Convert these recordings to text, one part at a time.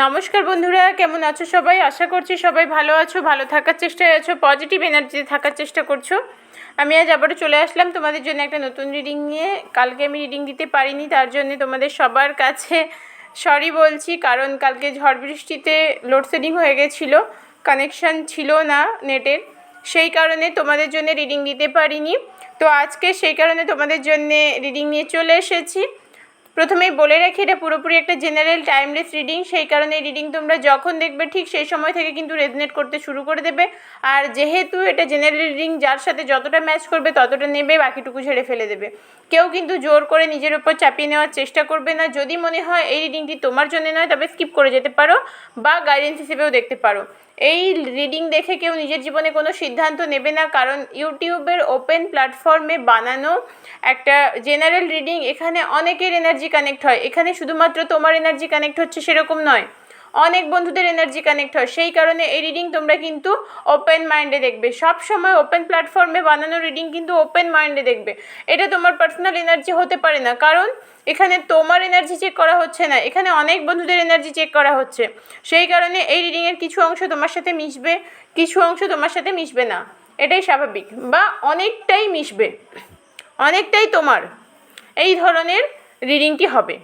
নমস্কার বন্ধুরা, কেমন আছো সবাই? আশা করছি সবাই ভালো আছো, ভালো থাকার চেষ্টায় আছো পজিটিভ এনার্জিতে থাকার চেষ্টা করছ। আমি আজ আবারও চলে আসলাম তোমাদের জন্য একটা নতুন রিডিং নিয়ে। কালকে আমি রিডিং দিতে পারিনি, তার জন্য তোমাদের সবার কাছে সরি বলছি, কারণ কালকে ঝড় বৃষ্টিতে লোডশেডিং হয়ে গেছিল কানেকশান ছিল না নেটের। সেই কারণে তোমাদের জন্য রিডিং দিতে পারিনি। তো আজকে সেই কারণে তোমাদের জন্য রিডিং নিয়ে চলে এসেছি। প্রথমেই বলে রাখি, এটা পুরোপুরি একটা জেনারেল টাইমলেস রিডিং সেই কারণে এই রিডিং তোমরা যখন দেখবে ঠিক সেই সময় থেকে কিন্তু রেজনেট করতে শুরু করে দেবে। আর যেহেতু এটা জেনারেল রিডিং যার সাথে যতটা ম্যাচ করবে ততটা নেবে, বাকিটুকু ঝেড়ে ফেলে দেবে। কেউ কিন্তু জোর করে নিজের ওপর চাপিয়ে নেওয়ার চেষ্টা করবে না। যদি মনে হয় এই রিডিংটি তোমার জন্য নয়, তবে স্কিপ করে যেতে পারো বা গাইডেন্স হিসেবেও দেখতে পারো। এই রিডিং দেখে কেউ নিজের জীবনে কোনো সিদ্ধান্ত নেবে না, কারণ ইউটিউবের ওপেন প্ল্যাটফর্মে বানানো একটা জেনারেল রিডিং এখানে অনেকের এনার্জি কানেক্ট হয়। এখানে শুধুমাত্র তোমার এনার্জি কানেক্ট হচ্ছে সেরকম নয়। অনেক বন্ধুদের এনার্জি কানেক্ট হয়। সেই কারণে এই রিডিং তোমরা কিন্তু ওপেন মাইন্ডে দেখবে। সব সময় ওপেন প্ল্যাটফর্মে বানানো রিডিং কিন্তু ওপেন মাইন্ডে দেখবে। এটা তোমার পার্সোনাল এনার্জি হতে পারে না। কারণ এখানে তোমার এনার্জি চেক করা হচ্ছে না। এখানে অনেক বন্ধুদের এনার্জি চেক করা হচ্ছে। সেই কারণে এই রিডিংয়ের কিছু অংশ তোমার সাথে মিশবে। কিছু অংশ তোমার সাথে মিশবে না। এটাই স্বাভাবিক। বা অনেকটাই মিশবে। অনেকটাই তোমার। এই ধরনের রিডিংটি হবে।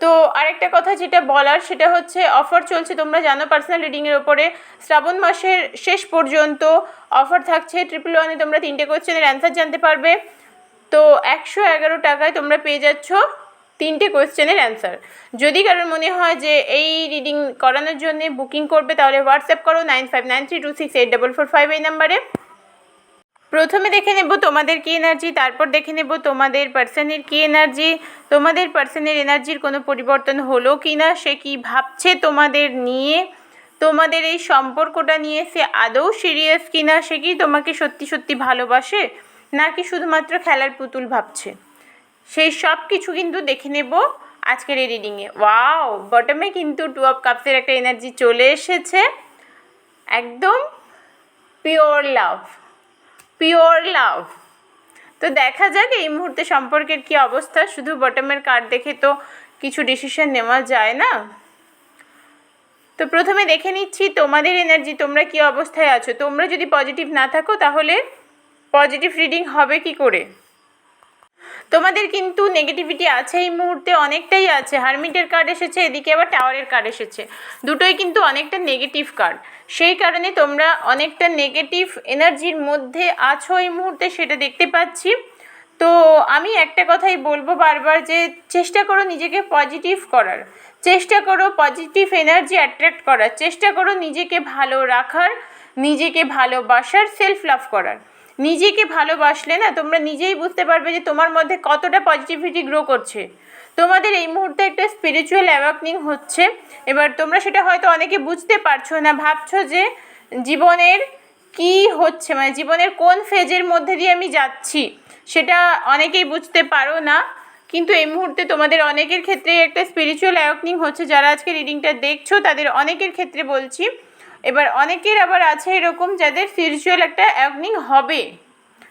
তো আরেকটা কথা যেটা বলার, সেটা হচ্ছে অফার চলছে, তোমরা জানো পার্সোনাল রিডিংয়ের ওপরে। শ্রাবণ মাসের শেষ পর্যন্ত অফার থাকছে ট্রিপল ওয়ানে তোমরা তিনটে কোয়েশ্চেনের অ্যান্সার জানতে পারবে। তো একশো এগারো টাকায় তোমরা পেয়ে যাচ্ছ তিনটে কোয়েশ্চেনের অ্যান্সার যদি কারোর মনে হয় যে এই রিডিং করানোর জন্য বুকিং করবে, তাহলে হোয়াটসঅ্যাপ করো nine five nine three two six eight double four five এই নাম্বারে প্রথমে দেখে নেব তোমাদের কি এনার্জি তারপর দেখে নেব তোমাদের পার্সনের কি এনার্জি তোমাদের পার্সনের এনার্জির কোনো পরিবর্তন হলো কি না সে কি ভাবছে তোমাদের নিয়ে, তোমাদের এই সম্পর্কটা নিয়ে সে আদৌ সিরিয়াস কি না সে কি তোমাকে সত্যি সত্যি ভালোবাসে, নাকি শুধুমাত্র খেলার পুতুল ভাবছে? সেই সব কিছু কিন্তু দেখে নেব আজকের এই রিডিংয়ে ওয়াও বটমে কিন্তু টু অফ কাপসের একটা এনার্জি চলে এসেছে। একদম পিওর লাভ পিওর লাভ তো দেখা যাক এই মুহূর্তে সম্পর্কের কি অবস্থা। শুধু বটমের কার্ড দেখে তো কিছু ডিসিশন নেওয়া যায় না। তো প্রথমে দেখে নিচ্ছি তোমাদের এনার্জি তোমরা কি অবস্থায় আছো? তোমরা যদি পজিটিভ না থাকো তাহলে পজিটিভ রিডিং হবে কি করে? তোমাদের কিন্তু নেগেটিভিটি আছে এই মুহূর্তে অনেকটাই আছে। হারমিটের কার্ড এসেছে, এদিকে আবার টাওয়ারের কার্ড এসেছে। দুটোই কিন্তু অনেকটা নেগেটিভ কার্ড সেই কারণে তোমরা অনেকটা নেগেটিভ এনার্জির মধ্যে আছো এই মুহূর্তে, সেটা দেখতে পাচ্ছি। তো আমি একটা কথাই বলব বারবার যে, চেষ্টা করো নিজেকে পজিটিভ করার। চেষ্টা করো পজিটিভ এনার্জি অ্যাট্রাক্ট করার। চেষ্টা করো নিজেকে ভালো রাখার, নিজেকে ভালোবাসার সেলফ লাভ করার। নিজেকে ভালোবাসলে না তোমরা নিজেই বুঝতে পারবে যে তোমার মধ্যে কতটা পজিটিভিটি গ্রো করছে। তোমাদের এই মুহূর্তে একটা স্পিরিচুয়াল অ্যাওয়াকনিং হচ্ছে। এবার তোমরা সেটা হয়তো অনেকে বুঝতে পারছ না, ভাবছ যে জীবনের কি হচ্ছে মানে জীবনের কোন ফেজের মধ্যে দিয়ে আমি যাচ্ছি, সেটা অনেকেই বুঝতে পারো না। কিন্তু এই মুহূর্তে তোমাদের অনেকের ক্ষেত্রে একটা স্পিরিচুয়াল অ্যাওয়াকনিং হচ্ছে। যারা আজকে রিডিংটা দেখছ, তাদের অনেকের ক্ষেত্রে বলছি এবার অনেকের আবার আছে এরকম যাদের স্পিরিচুয়াল একটা অ্যাওয়াকনিং হবে।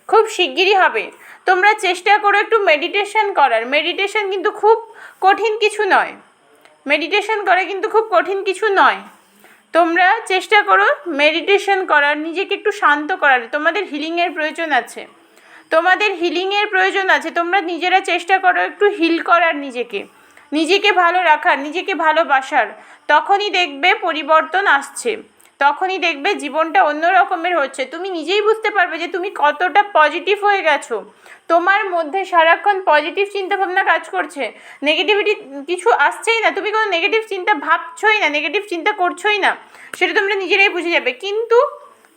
খুব শিগগিরই হবে। তোমরা চেষ্টা করো একটু মেডিটেশন করার। মেডিটেশন কিন্তু খুব কঠিন কিছু নয়। মেডিটেশন করা কিন্তু খুব কঠিন কিছু নয়। তোমরা চেষ্টা করো মেডিটেশন করার, নিজেকে একটু শান্ত করার। তোমাদের হিলিংয়ের প্রয়োজন আছে। তোমাদের হিলিংয়ের প্রয়োজন আছে। তোমরা নিজেরা চেষ্টা করো একটু হিল করার নিজেকে। নিজেকে ভালো রাখার, নিজেকে ভালোবাসার। তখনই দেখবে পরিবর্তন আসছে। তখনই দেখবে জীবনটা অন্য রকমের হচ্ছে। তুমি নিজেই বুঝতে পারবে যে তুমি কতটা পজিটিভ হয়ে গেছো। তোমার মধ্যে সারাক্ষণ পজিটিভ চিন্তাভাবনা কাজ করছে। নেগেটিভিটি কিছু আসছেই না। তুমি কোনো নেগেটিভ চিন্তা ভাবছই না নেগেটিভ চিন্তা করছোই না। সেটা তোমরা নিজেরাই বুঝে যাবে। কিন্তু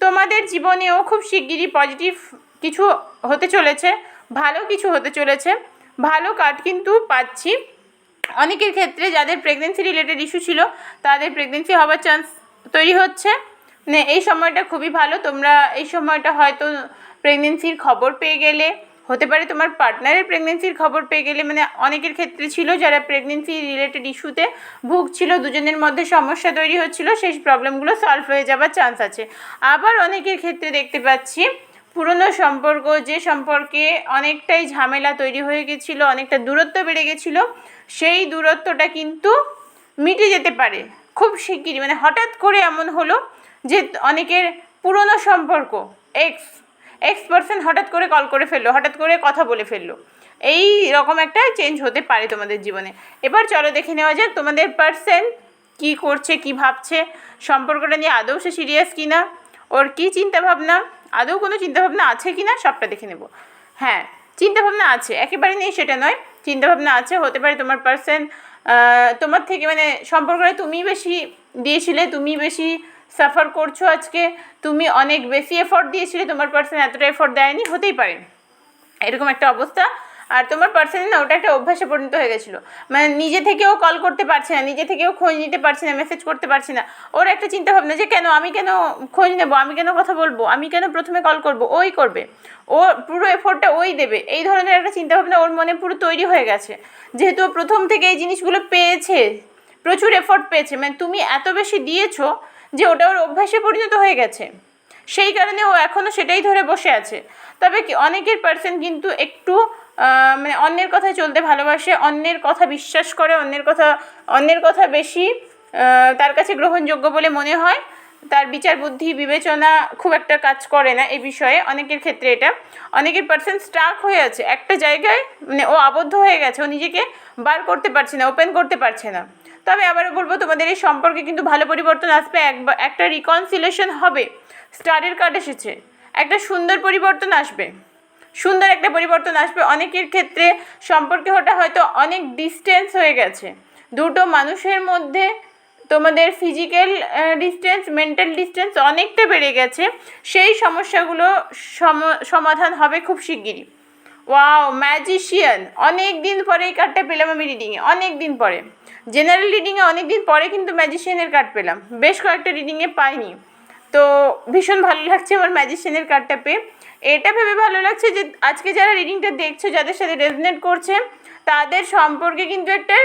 তোমাদের জীবনেও খুব শিগগিরই পজিটিভ কিছু হতে চলেছে। ভালো কিছু হতে চলেছে। ভালো কার্ড কিন্তু পাচ্ছি। অনেকের ক্ষেত্রে যাদের প্রেগনেন্সি রিলেটেড ইস্যু ছিল, তাদের প্রেগনেন্সি হওয়ার চান্স তৈরি হচ্ছে। মানে এই সময়টা খুবই ভালো। তোমরা এই সময়টা হয়তো প্রেগনেন্সির খবর পেয়ে গেলে, হতে পারে তোমার পার্টনারের প্রেগনেন্সির খবর পেয়ে গেলে মানে অনেকের ক্ষেত্রে ছিল যারা প্রেগনেন্সি রিলেটেড ইস্যুতে ভুগছিল, দুজনের মধ্যে সমস্যা তৈরি হচ্ছিল, সেই প্রবলেমগুলো সলভ হয়ে যাবার চান্স আছে। আবার অনেকের ক্ষেত্রে দেখতে পাচ্ছি, পুরনো সম্পর্ক, যে সম্পর্কে অনেকটাই ঝামেলা তৈরি হয়ে গেছিল, অনেকটা দূরত্ব বেড়ে গেছিল, সেই দূরত্বটা কিন্তু মিটে যেতে পারে। খুব শিগগিরই মানে হঠাৎ করে এমন হলো যে অনেকের পুরনো সম্পর্ক এক্স এক্স পার্সন হঠাৎ করে কল করে ফেলল, হঠাৎ করে কথা বলে ফেলল। এই রকম একটা চেঞ্জ হতে পারে তোমাদের জীবনে। এবার চলো দেখে নেওয়া যাক তোমাদের পার্সন কি করছে, কি ভাবছে, সম্পর্কটা নিয়ে আদৌ সে সিরিয়াস কি না ওর কী চিন্তাভাবনা, আদৌ কোনো চিন্তাভাবনা আছে কি না সবটা দেখে নেব। হ্যাঁ চিন্তাভাবনা আছে, একেবারে নেই সেটা নয়, চিন্তাভাবনা আছে, হতে পারে তোমার পার্সন তোমার থেকে মানে সম্পর্কটা তুমি বেশি দিয়েছিলে তুমি বেশি সাফার করছ আজকে, তুমি অনেক বেশি এফোর্ট দিয়েছিলে, তোমার পার্সন এতটা এফোর্ট দেয়নি, হতেই পারে। এরকম একটা অবস্থা। আর তোমার পার্সনে না, ওটা একটা অভ্যাসে পরিণত হয়ে গেছিল। মানে নিজে থেকেও কল করতে পারছে না, নিজে থেকেও খোঁজ নিতে পারছে না মেসেজ করতে পারছে না। ওর একটা চিন্তা ভাবনা যে, কেন, আমি কেন খোঁজ নেব? আমি কেন কথা বলব? আমি কেন প্রথমে কল করব? ওই করবে। ও পুরো এফোর্টটা ওই দেবে। এই ধরনের একটা চিন্তা ভাবনা ওর মনে পুরো তৈরি হয়ে গেছে। যেহেতু ও প্রথম থেকে এই জিনিসগুলো পেয়েছে, প্রচুর এফোর্ট পেয়েছে মানে তুমি এত বেশি দিয়েছ যে, ওটা ওর অভ্যাসে পরিণত হয়ে গেছে। সেই কারণে ও এখনও সেটাই ধরে বসে আছে। তবে কি, অনেকের পার্সন কিন্তু একটু মানে অন্যের কথায় চলতে ভালোবাসে, অন্যের কথা বিশ্বাস করে, অন্যের কথা অন্যের কথা বেশি তার কাছে গ্রহণযোগ্য বলে মনে হয়। তার বিচার বুদ্ধি বিবেচনা খুব একটা কাজ করে না এই বিষয়ে, অনেকের ক্ষেত্রে এটা। অনেকের পার্সন স্টাক হয়ে আছে। একটা জায়গায় মানে ও আবদ্ধ হয়ে গেছে, ও নিজেকে বার করতে পারছে না ওপেন করতে পারছে না। তবে আবারও বলব, তোমাদের এই সম্পর্কে কিন্তু ভালো পরিবর্তন আসবে। একবার, একটা রিকনসিলেশন হবে। স্টারের কার্ড এসেছে। একটা সুন্দর পরিবর্তন আসবে। সুন্দর একটা পরিবর্তন আসবে। অনেকের ক্ষেত্রে সম্পর্কে ওটা হয়তো অনেক ডিস্টেন্স হয়ে গেছে। দুটো মানুষের মধ্যে তোমাদের ফিজিক্যাল ডিস্টেন্স মেন্টাল ডিস্টেন্স অনেকটা বেড়ে গেছে। সেই সমস্যাগুলো সম- সমাধান হবে খুব শিগগিরই। ওয়াও ম্যাজিশিয়ান অনেক দিন পরে এই কার্ডটা পেলাম আমি রিডিংয়ে অনেক দিন পরে। জেনারেল রিডিংয়ে অনেক দিন পরে কিন্তু ম্যাজিশিয়ানের কার্ড পেলাম। বেশ কয়েকটা রিডিংয়ে পাইনি। তো ভীষণ ভালো লাগছে আমার ম্যাজিশিয়ানের কার্ডটা পেয়ে। এটা ভেবে ভালো লাগছে যে আজকে যারা রিডিংটা দেখছ, যাদের সাথে রেজনেট করছে, তাদের সম্পর্কে কিন্তু একটা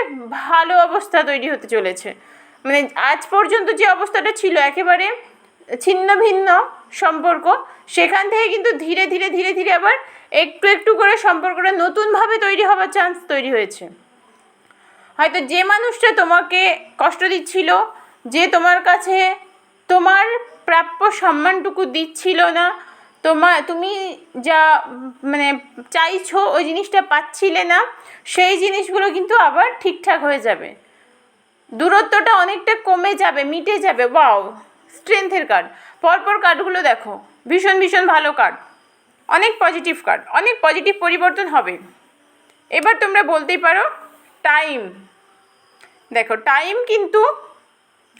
ভালো অবস্থা তৈরি হতে চলেছে। মানে আজ পর্যন্ত যে অবস্থাটা ছিল, একেবারে ছিন্ন ভিন্ন সম্পর্ক, সেখান থেকে কিন্তু ধীরে ধীরে ধীরে ধীরে আবার একটু একটু করে সম্পর্কটা নতুনভাবে তৈরি হওয়ার চান্স তৈরি হয়েছে। হয়তো যে মানুষটা তোমাকে কষ্ট দিচ্ছিল, যে তোমার কাছে তোমার প্রাপ্য সম্মানটুকু দিচ্ছিল না তোমার, তুমি যা মানে চাইছো ওই জিনিসটা পাচ্ছিলে না, সেই জিনিসগুলো কিন্তু আবার ঠিকঠাক হয়ে যাবে। দূরত্বটা অনেকটা কমে যাবে, মিটে যাবে ওয়াও স্ট্রেংথের কার্ড পরপর কার্ডগুলো দেখো, ভীষণ ভীষণ ভালো কার্ড অনেক পজিটিভ কার্ড অনেক পজিটিভ পরিবর্তন হবে। এবার তোমরা বলতেই পারো টাইম দেখো টাইম কিন্তু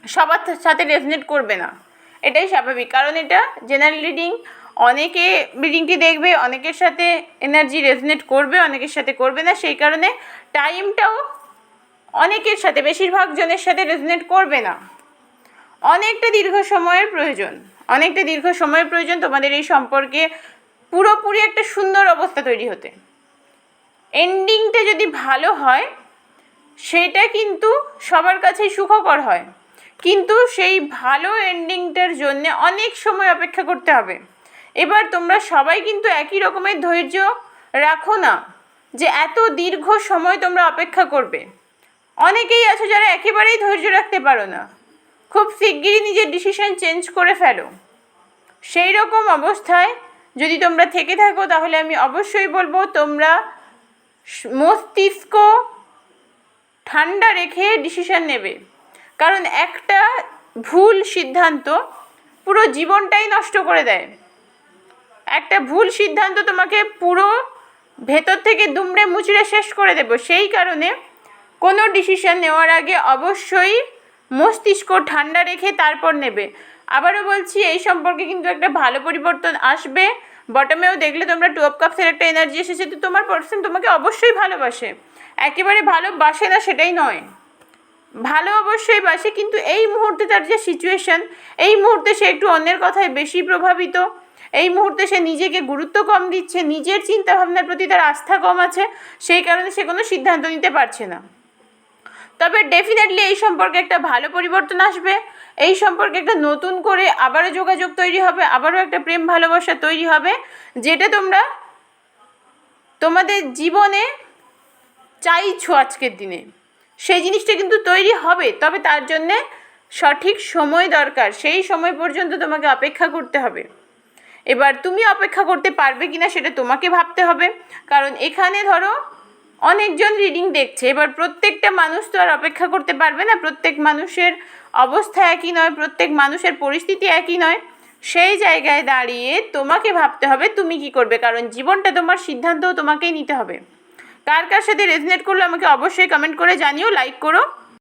সবার সাথে রেজনেট করবে না। এটাই স্বাভাবিক, কারণ এটা জেনারেল রিডিং অনেকে রিডিংটি দেখবে, অনেকের সাথে এনার্জি রেজনেট করবে, অনেকের সাথে করবে না। সেই কারণে টাইমটাও অনেকের সাথে, বেশিরভাগ জনের সাথে রেজনেট করবে না। অনেকটা দীর্ঘ সময়ের প্রয়োজন। অনেকটা দীর্ঘ সময়ের প্রয়োজন তোমাদের এই সম্পর্কে পুরোপুরি একটা সুন্দর অবস্থা তৈরি হতে। এন্ডিংটা যদি ভালো হয়, সেটা কিন্তু সবার কাছেই সুখকর হয়। কিন্তু সেই ভালো এন্ডিংটার জন্য অনেক সময় অপেক্ষা করতে হবে। এবার তোমরা সবাই কিন্তু একই রকমের ধৈর্য রাখো না, যে এত দীর্ঘ সময় তোমরা অপেক্ষা করবে। অনেকেই আছো যারা একেবারেই ধৈর্য রাখতে পারো না। খুব শিগগিরই নিজের ডিসিশন চেঞ্জ করে ফেলো। সেই রকম অবস্থায় যদি তোমরা থেকে থাকো, তাহলে আমি অবশ্যই বলব, তোমরা মস্তিষ্ক ঠান্ডা রেখে ডিসিশন নেবে। কারণ একটা ভুল সিদ্ধান্ত পুরো জীবনটাই নষ্ট করে দেয়। একটা ভুল সিদ্ধান্ত তোমাকে পুরো ভেতর থেকে দুমড়ে মুচড়ে শেষ করে দেবো। সেই কারণে কোনো ডিসিশন নেওয়ার আগে অবশ্যই মস্তিষ্ক ঠান্ডা রেখে তারপর নেবে। আবারও বলছি, এই সম্পর্কে কিন্তু একটা ভালো পরিবর্তন আসবে। বটমেও দেখলে তোমরা টু অফ কাপসের একটা এনার্জি এসেছে, তো তোমার পার্সন তোমাকে অবশ্যই ভালোবাসে। একেবারে ভালোবাসে না, সেটাই নয়। ভালো অবশ্যই বাসে, কিন্তু এই মুহূর্তে তার যে সিচুয়েশন এই মুহূর্তে সে একটু অন্যের কথায় বেশি প্রভাবিত। এই মুহূর্তে সে নিজেকে গুরুত্ব কম দিচ্ছে, নিজের চিন্তা ভাবনার প্রতি তার আস্থা কম আছে, সেই কারণে সে কোনো সিদ্ধান্ত নিতে পারছে না। তবে ডেফিনেটলি এই সম্পর্কে একটা ভালো পরিবর্তন আসবে। এই সম্পর্কে একটা নতুন করে আবারও যোগাযোগ তৈরি হবে, আবারও একটা প্রেম ভালোবাসা তৈরি হবে, যেটা তোমরা তোমাদের জীবনে চাইছো আজকের দিনে। সেই জিনিসটা কিন্তু তৈরি হবে, তবে তার জন্যে সঠিক সময় দরকার, সেই সময় পর্যন্ত তোমাকে অপেক্ষা করতে হবে। এবার তুমি অপেক্ষা করতে পারবে কিনা সেটা তোমাকে ভাবতে হবে। কারণ এখানে ধরো অনেকজন রিডিং দেখছে, এবার প্রত্যেকটা মানুষ তো আর অপেক্ষা করতে পারবে না। প্রত্যেক মানুষের অবস্থা একই নয়, প্রত্যেক মানুষের পরিস্থিতি একই নয়। সেই জায়গায় দাঁড়িয়ে তোমাকে ভাবতে হবে তুমি কি করবে, কারণ জীবনটা তোমার সিদ্ধান্তও তোমাকেই নিতে হবে। কার কার সাথে রেজনেট করল আমাকে অবশ্যই কমেন্ট করে জানিও লাইক করো।